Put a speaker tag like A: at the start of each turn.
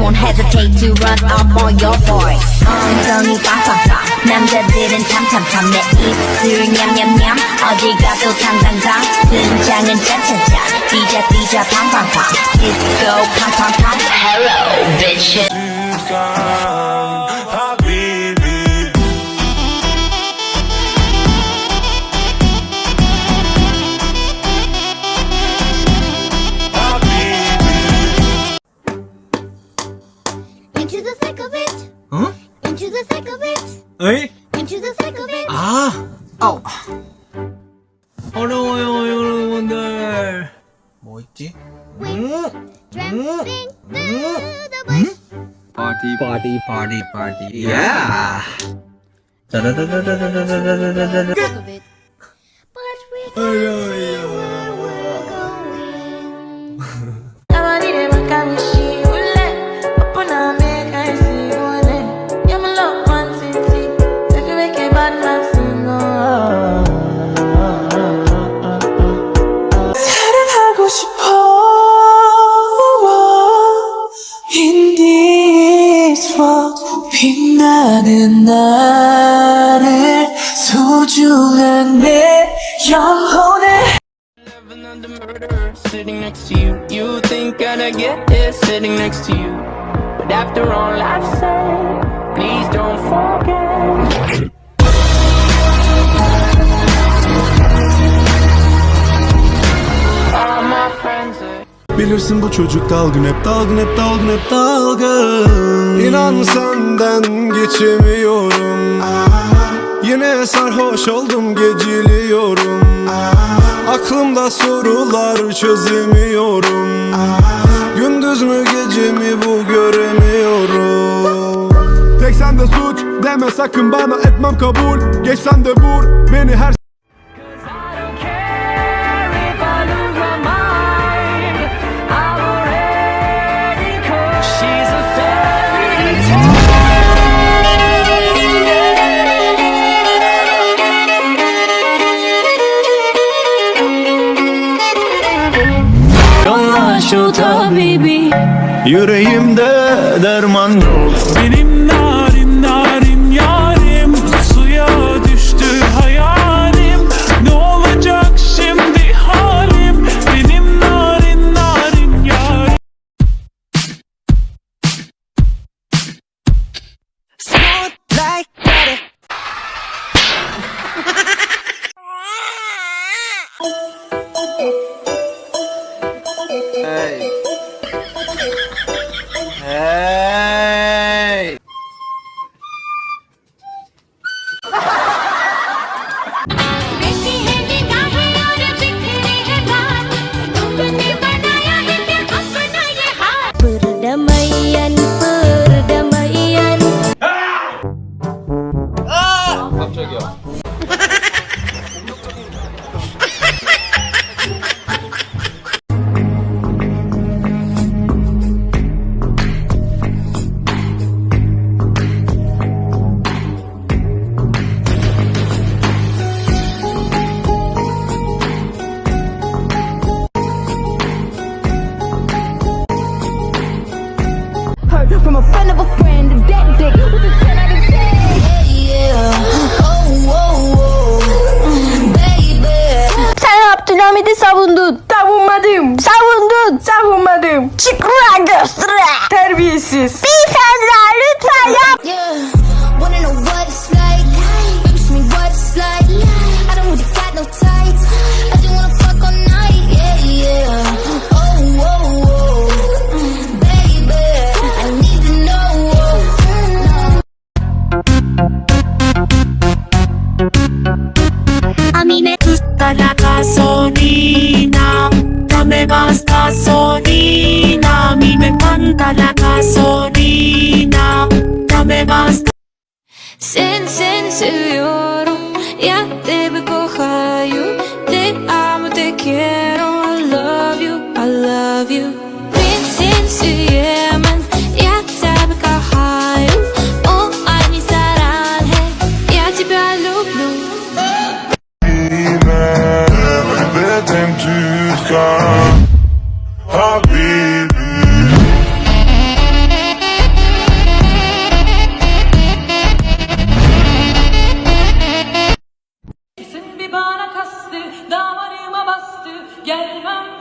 A: won't hesitate to run up on your boy 엉덩이 빵빵빵 남자들은 참참참 내 입술 냠냠냠 어디 가도 당당당 등장은 짜짜짜 뛰자 뛰자 팡팡팡 디스코 팡팡팡 Hello bitches
B: 에이?
C: Into the thick of it.
D: 아! 아우. 어려워요, 여러분들. 뭐 있지? 음?
C: Tramping through the bush.
D: Party, party, party, party. Yeah. 짜라라라라라라라라라.
C: Thick of it. But we can't see.
E: 빛나는 나를 소중한 내 영혼을
F: Living under murder, sitting next to you. You think I'd get here sitting next to you. But after all I've said, are.
G: Bilirsin bu çocuk dalgın hep dalgın hep dalgın hep dalgın. İnan senden geçemiyorum. Yine sarhoş oldum geciliyorum. Aklımda sorular çözemiyorum. Gündüz mü gece mi bu göremiyorum. Tek sende suç deme sakın bana etmem kabul. Geç sen de vur beni her
E: şu tabibi
G: Yüreğimde derman yok
H: Benim narin
C: Hey! Perdamaian, perdamaian. Ah!
E: Ah! Abdülhamid'i savundun. Savunmadım. Savundun. Savunmadım. Çık ulan göstere Terbiyesiz. Beyefendiler lütfen yap más gasolina A mí me encanta la gasolina. Dame más
I: Seni seni seviyorum Ya te Kesin bir bana
B: kastı, damarıma bastı,
I: gelmem